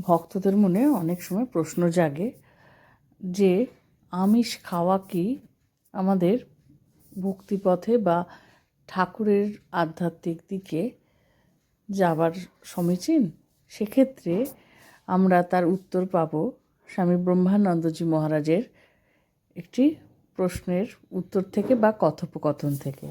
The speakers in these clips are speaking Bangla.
ভক্তদের মনে অনেক সময় প্রশ্ন জাগে যে, আমিষ খাওয়া কি আমাদের ভক্তিপথে বা ঠাকুরের আধ্যাত্মিক দিকে যাবার সমীচীন? সেক্ষেত্রে আমরা তার উত্তর পাব স্বামী ব্রহ্মানন্দজি মহারাজের একটি প্রশ্নের উত্তর থেকে বা কথোপকথন থেকে।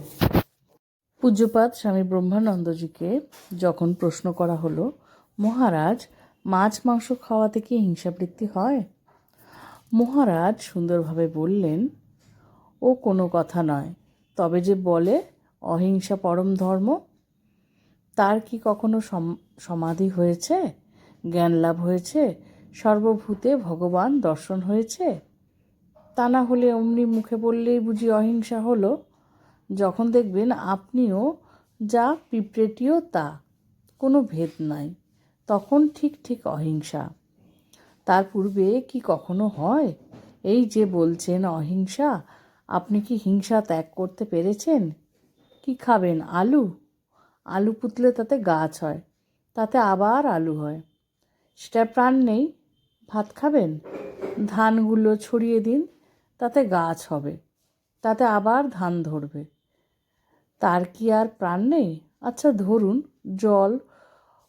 পূজ্যপাত স্বামী ব্রহ্মানন্দজিকে যখন প্রশ্ন করা হলো, মহারাজ মাছ, মাংস খাওয়াতে কি হিংসাবৃত্তি হয়? মহারাজ সুন্দরভাবে বললেন, ও কোনো কথা নয়। তবে যে বলে, অহিংসা পরম ধর্ম, তার কি কখনো সম- সমাধি হয়েছে? জ্ঞান লাভ হয়েছে? সর্বভূতে ভগবান দর্শন হয়েছে? তা না হলে অমনি মুখে বললেই বুঝি অহিংসা হলো। যখন দেখবেন আপনিও যা, পিঁপড়েটিও তা, কোনো ভেদ নাই। তখন ঠিক ঠিক অহিংসা। তার পূর্বে কি কখনো হয়? এই যে বলছেন অহিংসা, আপনি কি হিংসা ত্যাগ করতে পেরেছেন? কি খাবেন, আলু? আলু পুতলে তাতে গাছ হয়, তাতে আবার আলু হয়। সেটা প্রাণ নেই, ভাত খাবেন? ধানগুলো ছড়িয়ে দিন, তাতে গাছ হবে, তাতে আবার ধান ধরবে। তার কি আর প্রাণ নেই? আচ্ছা ধরুন, জল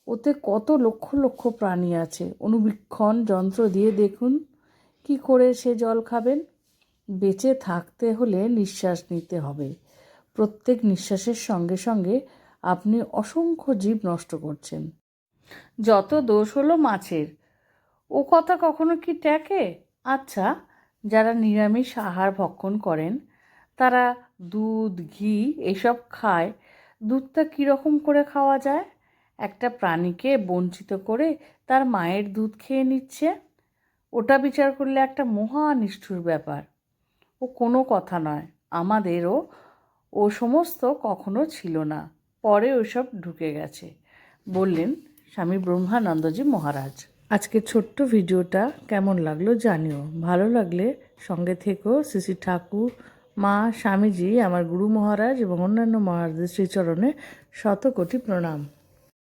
ওতে কত লক্ষ লক্ষ প্রাণী আছে? অনুবীক্ষণ যন্ত্র দিয়ে দেখুন। কি করে সে জল খাবেন? বেঁচে থাকতে হলে নিঃশ্বাস নিতে হবে। প্রত্যেক নিঃশ্বাসের সঙ্গে সঙ্গে আপনি অসংখ্য জীব নষ্ট করছেন। যত দোষ হলো মাছের। ও কথা কখনো কি ট্যাকে? আচ্ছা যারা নিরামিষ আহার ভক্ষণ করেন, তারা দুধ, ঘি এসব খায়। দুধটা কীরকম করে খাওয়া যায়? একটা প্রাণীকে বঞ্চিত করে তার মায়ের দুধ খেয়ে নিচ্ছে। ওটা বিচার করলে একটা মহা নিষ্ঠুর ব্যাপার। ও কোনো কথা নয়। আমাদেরও ও সমস্ত কখনো ছিল না। পরে ওসব ঢুকে গেছে। বললেন স্বামী ব্রহ্মানন্দজি মহারাজ। আজকে ছোট্ট ভিডিওটা কেমন লাগল জানিও। ভালো লাগলে সঙ্গে থেকো শ্রী ঠাকুর, মা, স্বামীজি, আমার গুরু মহারাজ এবং অন্যান্য মহারাজদের শ্রীচরণে শত কোটি প্রণাম।